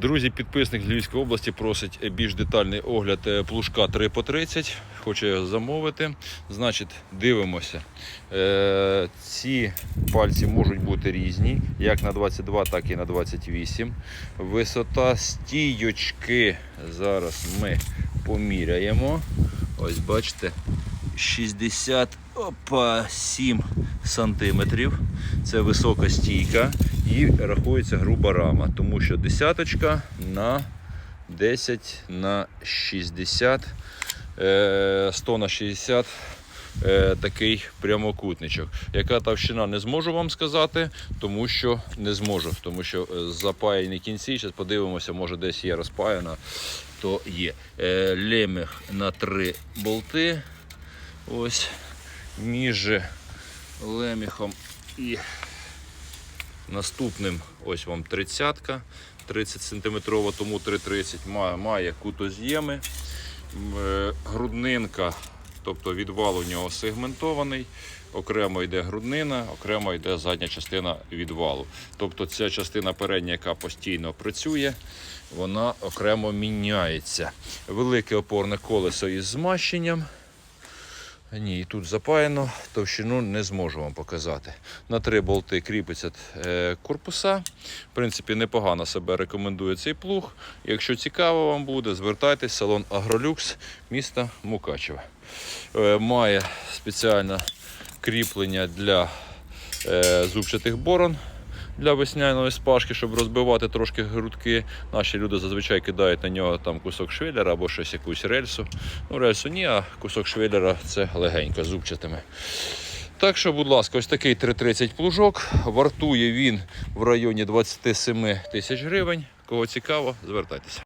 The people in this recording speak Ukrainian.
Друзі, підписник з Львівської області просить більш детальний огляд е, плужка 3 по 30. Хоче замовити. Значить, дивимося. Е, ці пальці можуть бути різні, як на 22, так і на 28. Висота стійочки. Зараз ми поміряємо. Ось бачите, 67 сантиметрів. Це висока стійка і рахується груба рама, тому що десяточка на 10 на 60, е, 100 на 60 е, такий прямокутничок. Яка товщина не зможу вам сказати, тому що не зможу, тому що е, запаяні кінці. Зараз подивимося, може десь є розпаяна, то є. Е, Лемех на 3 болти. Ось між леміхом і наступним ось вам 30-ка, 30 см, тому 3,30 має, має кутоз'єми. Е, Груднинка, тобто відвал у нього сегментований. Окремо йде груднина, окремо йде задня частина відвалу. Тобто ця частина передня, яка постійно працює, вона окремо міняється. Велике опорне колесо із змащенням. Ні, тут запаяно, товщину не зможу вам показати. На три болти кріпиться е, корпуса. В принципі, непогано себе рекомендує цей плуг. Якщо цікаво вам буде, звертайтесь салон Агролюкс міста Мукачева. Е, має спеціальне кріплення для е, зубчатих борон для весняної спашки, щоб розбивати трошки грудки. Наші люди зазвичай кидають на нього там кусок швеллера або щось якусь рельсу. Ну, рельсу ні, а кусок швеллера це легенько, зубчатими. Так що, будь ласка, ось такий 330 плужок. Вартує він в районі 27 тисяч гривень. Кого цікаво, звертайтеся.